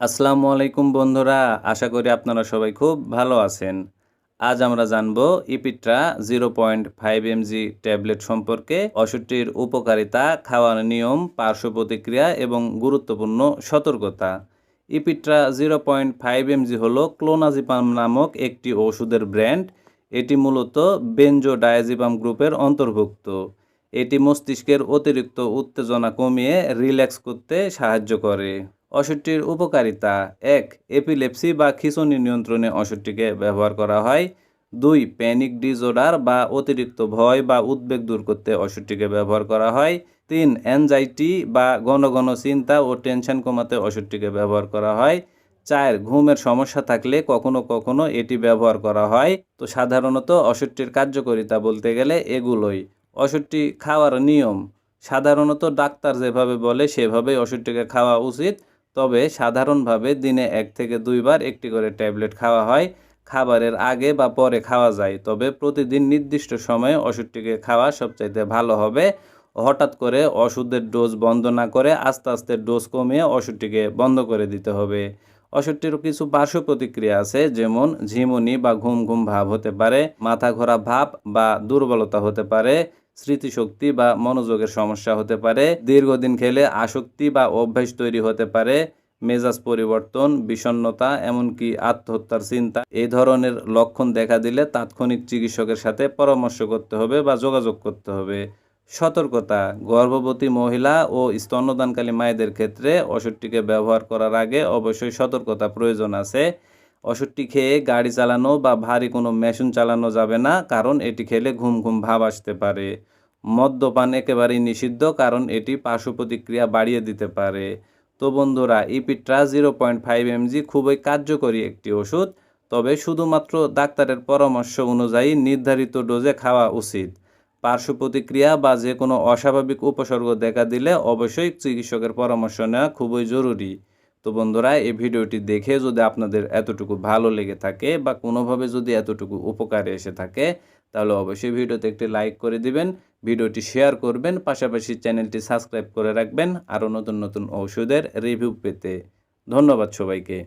আসসালামু আলাইকুম বন্ধুরা, আশা করি আপনারা সবাই খুব ভালো আছেন। আজ আমরা জানব Epitra zero point five MG tablet সম্পর্কে ওষুধটির উপকারিতা, খাওয়ার নিয়ম, পার্শ্ব প্রতিক্রিয়া এবং গুরুত্বপূর্ণ সতর্কতা। Epitra zero point five MG হল ক্লোনাজিপাম নামক একটি ওষুধের ব্র্যান্ড। এটি মূলত বেঞ্জো ডায়াজিপাম গ্রুপের অন্তর্ভুক্ত। এটি মস্তিষ্কের অতিরিক্ত উত্তেজনা কমিয়ে রিল্যাক্স করতে সাহায্য করে। ওষুধটির উপকারিতা এক, এপিলেপসি বা খিঁচুনি নিয়ন্ত্রণে ওষুধটিকে ব্যবহার করা হয়। দুই, প্যানিক ডিসঅর্ডার বা অতিরিক্ত ভয় বা উদ্বেগ দূর করতে ওষুধটিকে ব্যবহার করা হয়। তিন অ্যাংজাইটি বা ঘন ঘন চিন্তা ও টেনশন কমাতে ওষুধটিকে ব্যবহার করা হয়। চার, ঘুমের সমস্যা থাকলে কখনো কখনো এটি ব্যবহার করা হয়। তো সাধারণত ওষুধটির কার্যকারিতা বলতে গেলে এগুলোই। ওষুধটি খাওয়ার নিয়ম, সাধারণত ডাক্তার যেভাবে বলে সেভাবেই ওষুধটিকে খাওয়া উচিত। তবে সাধারণভাবে দিনে এক থেকে দুইবার একটি করে ট্যাবলেট খাওয়া হয়। খাবারের আগে বা পরে খাওয়া যায়, তবে প্রতিদিন নির্দিষ্ট সময়ে ওষুধটিকে খাওয়া সবচাইতে ভালো হবে। হঠাৎ করে ওষুধের ডোজ বন্ধ না করে আস্তে আস্তে ডোজ কমিয়ে ওষুধটিকে বন্ধ করে দিতে হবে। ওষুধটির কিছু পার্শ্ব প্রতিক্রিয়া আছে, যেমন ঝিমুনি বা ঘুম ঘুম ভাব হতে পারে, মাথা ঘোরা ভাব বা দুর্বলতা হতে পারে স্মৃতিশক্তি বা মনোযোগের সমস্যা হতে পারে, দীর্ঘদিন খেলে আসক্তি বা অভ্যাস তৈরি হতে পারে, মেজাজ পরিবর্তন, বিষণ্ণতা, এমনকি আত্মহত্যার চিন্তা। এই ধরনের লক্ষণ দেখা দিলে তাৎক্ষণিক চিকিৎসকের সাথে পরামর্শ করতে হবে বা যোগাযোগ করতে হবে। সতর্কতা, গর্ভবতী মহিলা ও স্তন্যদানকালী মায়েদের ক্ষেত্রে ওষুধটিকে ব্যবহার করার আগে অবশ্যই সতর্কতা প্রয়োজন আছে। ওষুধটি খেয়ে গাড়ি চালানো বা ভারী কোনো মেশিন চালানো যাবে না, কারণ এটি খেলে ঘুম ঘুম ভাব আসতে পারে। মদ্যপান একেবারেই নিষিদ্ধ, কারণ এটি পার্শ্ব প্রতিক্রিয়া বাড়িয়ে দিতে পারে। তো বন্ধুরা, Epitra zero point five MG খুবই কার্যকরী একটি ওষুধ, তবে শুধুমাত্র ডাক্তারের পরামর্শ অনুযায়ী নির্ধারিত ডোজে খাওয়া উচিত। পার্শ্ব প্রতিক্রিয়া বা যে কোনো অস্বাভাবিক উপসর্গ দেখা দিলে অবশ্যই চিকিৎসকের পরামর্শ নেওয়া খুবই জরুরি। তো বন্ধুরা, এই ভিডিওটি দেখে যদি আপনাদের এতটুকু ভালো লেগে থাকে বা কোনোভাবে যদি এতটুকু উপকারে এসে থাকে, তাহলে অবশ্যই ভিডিওতে একটি লাইক করে দিবেন, ভিডিওটি শেয়ার করবেন, পাশাপাশি চ্যানেলটি সাবস্ক্রাইব করে রাখবেন, আরও নতুন নতুন ঔষধের রিভিউ পেতে। ধন্যবাদ সবাইকে।